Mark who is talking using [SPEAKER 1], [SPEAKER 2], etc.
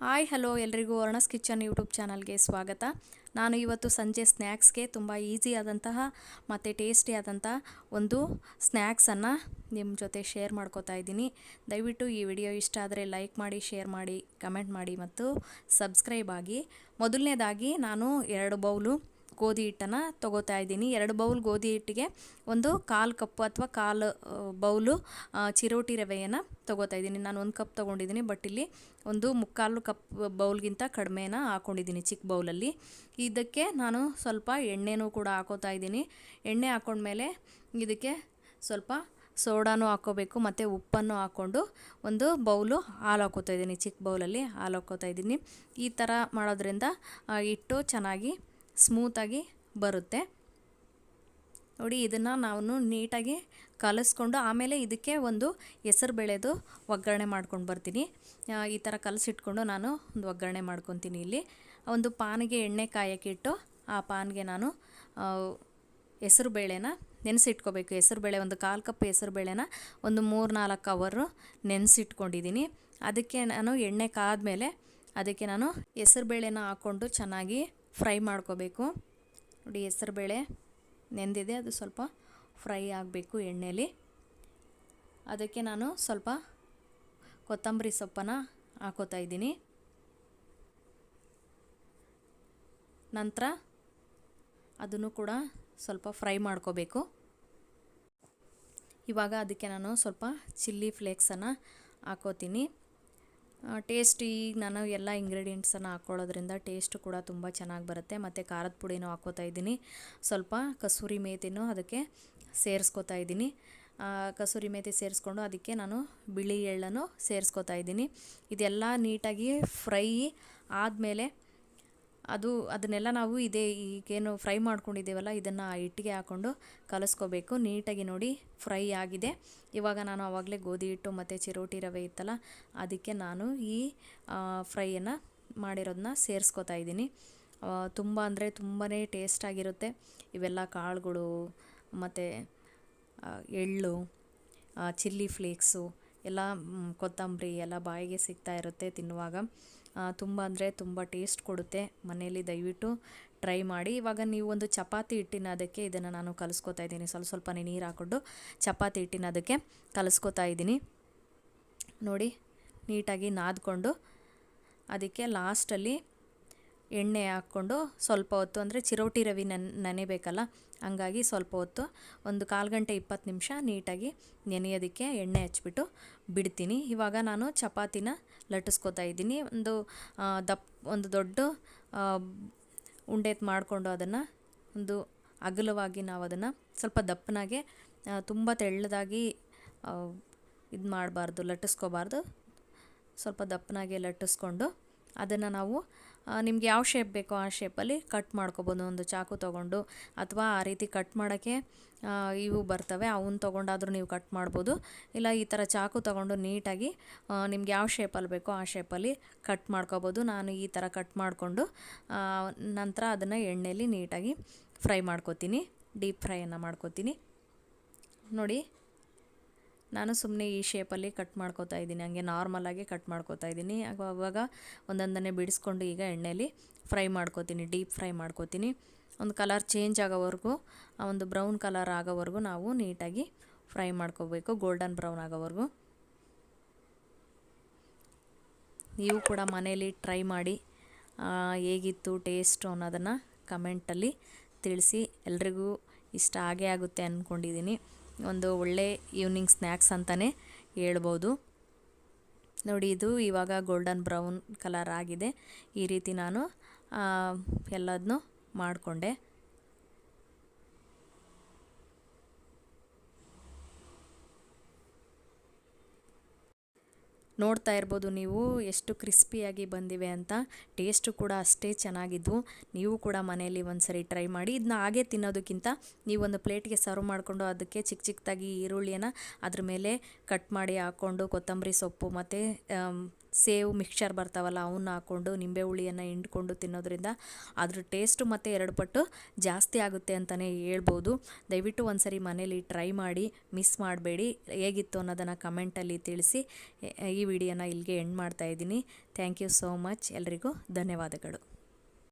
[SPEAKER 1] Hi, hello ಎಲ್ರಿಗೂ ವರ್ಣಸ್ kitchen YouTube ಚಾನಲ್ಗೆ ಸ್ವಾಗತ. ನಾನು ಇವತ್ತು ಸಂಜೆ ಸ್ನ್ಯಾಕ್ಸ್ಗೆ ತುಂಬ ಈಸಿ ಆದಂತಹ ಮತ್ತು ಟೇಸ್ಟಿ ಆದಂತಹ ಒಂದು ಸ್ನ್ಯಾಕ್ಸನ್ನು ನಿಮ್ಮ ಜೊತೆ ಶೇರ್ ಮಾಡ್ಕೋತಾ ಇದ್ದೀನಿ. ದಯವಿಟ್ಟು ಈ ವಿಡಿಯೋ ಇಷ್ಟ ಆದರೆ ಲೈಕ್ ಮಾಡಿ, ಶೇರ್ ಮಾಡಿ, ಕಮೆಂಟ್ ಮಾಡಿ ಮತ್ತು ಸಬ್ಸ್ಕ್ರೈಬ್ ಆಗಿ. ಮೊದಲನೇದಾಗಿ ನಾನು ಎರಡು ಬೌಲು ಗೋಧಿ ಹಿಟ್ಟನ್ನು ತೊಗೋತಾ ಇದ್ದೀನಿ. ಎರಡು ಬೌಲ್ ಗೋಧಿ ಹಿಟ್ಟಿಗೆ ಒಂದು ಕಾಲು ಕಪ್ಪು ಅಥವಾ ಕಾಲು ಬೌಲು ಚಿರೋಟಿ ರವೆಯನ್ನು ತೊಗೋತಾ ಇದ್ದೀನಿ. ನಾನು ಒಂದು ಕಪ್ ತೊಗೊಂಡಿದ್ದೀನಿ, ಬಟ್ ಇಲ್ಲಿ ಒಂದು ಮುಕ್ಕಾಲು ಕಪ್ ಬೌಲ್ಗಿಂತ ಕಡಿಮೆನ ಹಾಕ್ಕೊಂಡಿದ್ದೀನಿ ಚಿಕ್ಕ ಬೌಲಲ್ಲಿ. ಇದಕ್ಕೆ ನಾನು ಸ್ವಲ್ಪ ಎಣ್ಣೆನೂ ಕೂಡ ಹಾಕೋತಾ ಇದ್ದೀನಿ. ಎಣ್ಣೆ ಹಾಕೊಂಡ್ಮೇಲೆ ಇದಕ್ಕೆ ಸ್ವಲ್ಪ ಸೋಡಾನು ಹಾಕೋಬೇಕು, ಮತ್ತು ಉಪ್ಪನ್ನು ಹಾಕ್ಕೊಂಡು ಒಂದು ಬೌಲು ಹಾಲು ಹಾಕೋತಾ ಇದ್ದೀನಿ ಚಿಕ್ಕ ಬೌಲಲ್ಲಿ ಹಾಲು ಹಾಕೋತಾ ಇದ್ದೀನಿ. ಈ ಥರ ಮಾಡೋದ್ರಿಂದ ಹಿಟ್ಟು ಚೆನ್ನಾಗಿ ಸ್ಮೂತಾಗಿ ಬರುತ್ತೆ. ನೋಡಿ ಇದನ್ನು ನಾನು ನೀಟಾಗಿ ಕಲಸ್ಕೊಂಡು ಆಮೇಲೆ ಇದಕ್ಕೆ ಒಂದು ಹೆಸರು ಬೆಳೆದು ಒಗ್ಗರಣೆ ಮಾಡ್ಕೊಂಡು ಬರ್ತೀನಿ. ಈ ಥರ ಕಲಸಿಟ್ಕೊಂಡು ನಾನು ಒಂದು ಒಗ್ಗರಣೆ ಮಾಡ್ಕೊತೀನಿ ಇಲ್ಲಿ. ಒಂದು ಪಾನಿಗೆ ಎಣ್ಣೆ ಕಾಯಕ್ಕಿಟ್ಟು ಆ ಪಾನ್ಗೆ ನಾನು ಹೆಸರು ಬೇಳೆನ ನೆನೆಸಿಟ್ಕೋಬೇಕು. ಹೆಸರು ಬೇಳೆ ಒಂದು ಕಾಲು ಕಪ್ ಹೆಸರು ಬೇಳೆನ ಒಂದು ಮೂರು ನಾಲ್ಕು ಅವರು ನೆನೆಸಿಟ್ಕೊಂಡಿದ್ದೀನಿ ಅದಕ್ಕೆ ನಾನು ಎಣ್ಣೆ ಕಾದ ಮೇಲೆ ಅದಕ್ಕೆ ನಾನು ಹೆಸರು ಬೇಳೆನ ಹಾಕ್ಕೊಂಡು ಚೆನ್ನಾಗಿ ಫ್ರೈ ಮಾಡ್ಕೋಬೇಕು. ನೋಡಿ ಹೆಸರುಬೇಳೆ ನೆಂದಿದೆ, ಅದು ಸ್ವಲ್ಪ ಫ್ರೈ ಆಗಬೇಕು ಎಣ್ಣೆಯಲ್ಲಿ ಅದಕ್ಕೆ ನಾನು ಸ್ವಲ್ಪ ಕೊತ್ತಂಬರಿ ಸೊಪ್ಪನ್ನು ಹಾಕೋತಾ ಇದ್ದೀನಿ. ನಂತರ ಅದನ್ನು ಕೂಡ ಸ್ವಲ್ಪ ಫ್ರೈ ಮಾಡ್ಕೋಬೇಕು. ಇವಾಗ ಅದಕ್ಕೆ ನಾನು ಸ್ವಲ್ಪ ಚಿಲ್ಲಿ ಫ್ಲೇಕ್ಸನ್ನು ಹಾಕೋತೀನಿ. ಟೇಸ್ಟ್ ಈಗ ನಾನು ಎಲ್ಲ ಇಂಗ್ರೀಡಿಯೆಂಟ್ಸನ್ನು ಹಾಕ್ಕೊಳ್ಳೋದ್ರಿಂದ ಟೇಸ್ಟ್ ಕೂಡ ತುಂಬ ಚೆನ್ನಾಗಿ ಬರುತ್ತೆ. ಮತ್ತು ಖಾರದ ಪುಡಿನೂ ಹಾಕ್ಕೋತಾ ಇದ್ದೀನಿ. ಸ್ವಲ್ಪ ಕಸೂರಿ ಮೇಥಿನೂ ಅದಕ್ಕೆ ಸೇರಿಸ್ಕೋತಾ ಇದ್ದೀನಿ. ಕಸೂರಿ ಮೇಥಿ ಸೇರಿಸ್ಕೊಂಡು ಅದಕ್ಕೆ ನಾನು ಬಿಳಿ ಎಳ್ಳನ್ನು ಸೇರಿಸ್ಕೋತಾ ಇದ್ದೀನಿ. ಇದೆಲ್ಲ ನೀಟಾಗಿ ಫ್ರೈ ಆದಮೇಲೆ ಅದು ಅದನ್ನೆಲ್ಲ ನಾವು ಇದೇ ಈಗೇನು ಫ್ರೈ ಮಾಡ್ಕೊಂಡಿದ್ದೀವಲ್ಲ, ಇದನ್ನು ಹಿಟ್ಟಿಗೆ ಹಾಕ್ಕೊಂಡು ಕಲಿಸ್ಕೋಬೇಕು. ನೀಟಾಗಿ ನೋಡಿ ಫ್ರೈ ಆಗಿದೆ. ಇವಾಗ ನಾನು ಆವಾಗಲೇ ಗೋಧಿ ಹಿಟ್ಟು ಮತ್ತು ಚಿರೋಟಿ ರವೆ ಇತ್ತಲ್ಲ, ಅದಕ್ಕೆ ನಾನು ಈ ಫ್ರೈಯನ್ನು ಮಾಡಿರೋದನ್ನ ಸೇರಿಸ್ಕೋತಾ ಇದ್ದೀನಿ. ತುಂಬ ಅಂದರೆ ತುಂಬಾ ಟೇಸ್ಟಾಗಿರುತ್ತೆ ಇವೆಲ್ಲ ಕಾಳುಗಳು, ಮತ್ತು ಎಳ್ಳು ಚಿಲ್ಲಿ ಫ್ಲೇಕ್ಸು, ಎಲ್ಲ ಕೊತ್ತಂಬರಿ ಎಲ್ಲ ಬಾಯಿಗೆ ಸಿಗ್ತಾ ಇರುತ್ತೆ ತಿನ್ನುವಾಗ. ತುಂಬ ಅಂದರೆ ತುಂಬ ಟೇಸ್ಟ್ ಕೊಡುತ್ತೆ ಮನೆಯಲ್ಲಿ ದಯವಿಟ್ಟು ಟ್ರೈ ಮಾಡಿ. ಇವಾಗ ನೀವು ಒಂದು ಚಪಾತಿ ಹಿಟ್ಟಿನ ಅದಕ್ಕೆ ಇದನ್ನು ನಾನು ಕಲಿಸ್ಕೊತಾ ಇದ್ದೀನಿ. ಸ್ವಲ್ಪ ಸ್ವಲ್ಪನೇ ನೀರು ಹಾಕ್ಕೊಂಡು ಚಪಾತಿ ಹಿಟ್ಟಿನ ಅದಕ್ಕೆ ಕಲಿಸ್ಕೊತಾ ಇದ್ದೀನಿ. ನೋಡಿ, ನೀಟಾಗಿ ನಾದ್ಕೊಂಡು ಅದಕ್ಕೆ ಲಾಸ್ಟಲ್ಲಿ ಎಣ್ಣೆ ಹಾಕ್ಕೊಂಡು ಸ್ವಲ್ಪ ಹೊತ್ತು ಅಂದರೆ ಚಿರೋಟಿ ರವಿ ನನ್ ನೆನೆಬೇಕಲ್ಲ, ಹಂಗಾಗಿ ಸ್ವಲ್ಪ ಹೊತ್ತು ಒಂದು ಕಾಲು ಗಂಟೆ ಇಪ್ಪತ್ತು ನಿಮಿಷ ನೀಟಾಗಿ ನೆನೆಯೋದಕ್ಕೆ ಎಣ್ಣೆ ಹಚ್ಬಿಟ್ಟು ಬಿಡ್ತೀನಿ. ಇವಾಗ ನಾನು ಚಪಾತಿನ ಲಟ್ಟಿಸ್ಕೊತಾ ಇದ್ದೀನಿ. ಒಂದು ದಪ್ಪ, ಒಂದು ದೊಡ್ಡ ಉಂಡೆತ್ ಉಂಡೆ ಮಾಡಿಕೊಂಡು ಅದನ್ನು ಒಂದು ಅಗಲವಾಗಿ ನಾವು ಅದನ್ನು ಸ್ವಲ್ಪ ದಪ್ಪನಾಗೆ ತುಂಬ ತೆಳ್ಳದಾಗಿ ಇದು ಮಾಡಬಾರ್ದು, ಲಟ್ಟಿಸ್ಕೋಬಾರ್ದು. ಸ್ವಲ್ಪ ದಪ್ಪನಾಗೆ ಲಟ್ಟಿಸ್ಕೊಂಡು ಅದನ್ನು ನಾವು ನಿಮ್ಗೆ ಯಾವ ಶೇಪ್ ಬೇಕೋ ಆ ಶೇಪಲ್ಲಿ ಕಟ್ ಮಾಡ್ಕೊಬೋದು. ಒಂದು ಚಾಕು ತೊಗೊಂಡು ಅಥವಾ ಆ ರೀತಿ ಕಟ್ ಮಾಡೋಕ್ಕೆ ಇವು ಬರ್ತವೆ. ಅವನ್ನ ತೊಗೊಂಡಾದರೂ ನೀವು ಕಟ್ ಮಾಡ್ಬೋದು. ಇಲ್ಲ ಈ ಥರ ಚಾಕು ತೊಗೊಂಡು ನೀಟಾಗಿ ನಿಮ್ಗೆ ಯಾವ ಶೇಪಲ್ಲಿ ಬೇಕೋ ಆ ಶೇಪಲ್ಲಿ ಕಟ್ ಮಾಡ್ಕೊಬೋದು. ನಾನು ಈ ಥರ ಕಟ್ ಮಾಡಿಕೊಂಡು ನಂತರ ಅದನ್ನು ಎಣ್ಣೆಯಲ್ಲಿ ನೀಟಾಗಿ ಫ್ರೈ ಮಾಡ್ಕೊತೀನಿ. ಡೀಪ್ ಫ್ರೈಯನ್ನು ಮಾಡ್ಕೋತೀನಿ. ನೋಡಿ ನಾನು ಸುಮ್ಮನೆ ಈ ಶೇಪಲ್ಲಿ ಕಟ್ ಮಾಡ್ಕೋತಾ ಇದ್ದೀನಿ. ಹಂಗೆ ನಾರ್ಮಲಾಗಿ ಕಟ್ ಮಾಡ್ಕೋತಾ ಇದ್ದೀನಿ. ಅವಾಗ ಒಂದೊಂದನ್ನೇ ಬಿಡಿಸ್ಕೊಂಡು ಈಗ ಎಣ್ಣೆಯಲ್ಲಿ ಫ್ರೈ ಮಾಡ್ಕೋತೀನಿ ಡೀಪ್ ಫ್ರೈ ಮಾಡ್ಕೋತೀನಿ. ಒಂದು ಕಲರ್ ಚೇಂಜ್ ಆಗೋವರೆಗೂ, ಆ ಒಂದು ಬ್ರೌನ್ ಕಲರ್ ಆಗೋವರೆಗೂ ನಾವು ನೀಟಾಗಿ ಫ್ರೈ ಮಾಡ್ಕೋಬೇಕು ಗೋಲ್ಡನ್ ಬ್ರೌನ್ ಆಗೋವರೆಗೂ. ನೀವು ಕೂಡ ಮನೇಲಿ ಟ್ರೈ ಮಾಡಿ ಹೇಗಿತ್ತು ಟೇಸ್ಟು ಅನ್ನೋದನ್ನು ಕಮೆಂಟಲ್ಲಿ ತಿಳಿಸಿ. ಎಲ್ರಿಗೂ ಇಷ್ಟ ಆಗೇ ಆಗುತ್ತೆ ಅಂದ್ಕೊಂಡಿದ್ದೀನಿ ಒಂದು ಒಳ್ಳೆ ಈವ್ನಿಂಗ್ ಸ್ನ್ಯಾಕ್ಸ್ ಅಂತಲೇ ಹೇಳ್ಬೋದು. ನೋಡಿ, ಇದು ಇವಾಗ ಗೋಲ್ಡನ್ ಬ್ರೌನ್ ಕಲರ್ ಆಗಿದೆ. ಈ ರೀತಿ ನಾನು ಎಲ್ಲದನ್ನೂ ಮಾಡಿಕೊಂಡೆ. ನೋಡ್ತಾ ಇರ್ಬೋದು ನೀವು ಎಷ್ಟು ಕ್ರಿಸ್ಪಿಯಾಗಿ ಬಂದಿವೆ ಅಂತ. ಟೇಸ್ಟು ಕೂಡ ಅಷ್ಟೇ ಚೆನ್ನಾಗಿದ್ವು. ನೀವು ಕೂಡ ಮನೆಯಲ್ಲಿ ಒಂದ್ಸರಿ ಟ್ರೈ ಮಾಡಿ. ಇದನ್ನ ಹಾಗೆ ತಿನ್ನೋದಕ್ಕಿಂತ ನೀವು ಒಂದು ಪ್ಲೇಟ್ಗೆ ಸರ್ವ್ ಮಾಡಿಕೊಂಡು ಅದಕ್ಕೆ ಚಿಕ್ಕ ಚಿಕ್ಕದಾಗಿ ಈರುಳ್ಳಿಯನ್ನು ಅದ್ರ ಮೇಲೆ ಕಟ್ ಮಾಡಿ ಹಾಕ್ಕೊಂಡು ಕೊತ್ತಂಬರಿ ಸೊಪ್ಪು ಮತ್ತು ಸೇವ್ ಮಿಕ್ಸ್ಚರ್ ಬರ್ತಾವಲ್ಲ ಅವನ್ನ ಹಾಕ್ಕೊಂಡು ನಿಂಬೆ ಹುಳಿಯನ್ನು ಹಿಂಡ್ಕೊಂಡು ತಿನ್ನೋದ್ರಿಂದ ಅದ್ರ ಟೇಸ್ಟು ಮತ್ತು ಎರಡು ಪಟ್ಟು ಜಾಸ್ತಿ ಆಗುತ್ತೆ ಅಂತಲೇ ಹೇಳ್ಬೋದು. ದಯವಿಟ್ಟು ಒಂದ್ಸರಿ ಮನೇಲಿ ಟ್ರೈ ಮಾಡಿ, ಮಿಸ್ ಮಾಡಬೇಡಿ. ಹೇಗಿತ್ತು ಅನ್ನೋದನ್ನು ಕಮೆಂಟಲ್ಲಿ ತಿಳಿಸಿ. ಈ ವಿಡಿಯೋನ ಇಲ್ಲಿಗೆ ಎಂಡ್ ಮಾಡ್ತಾಯಿದ್ದೀನಿ ಥ್ಯಾಂಕ್ ಯು ಸೋ ಮಚ್. ಎಲ್ರಿಗೂ ಧನ್ಯವಾದಗಳು.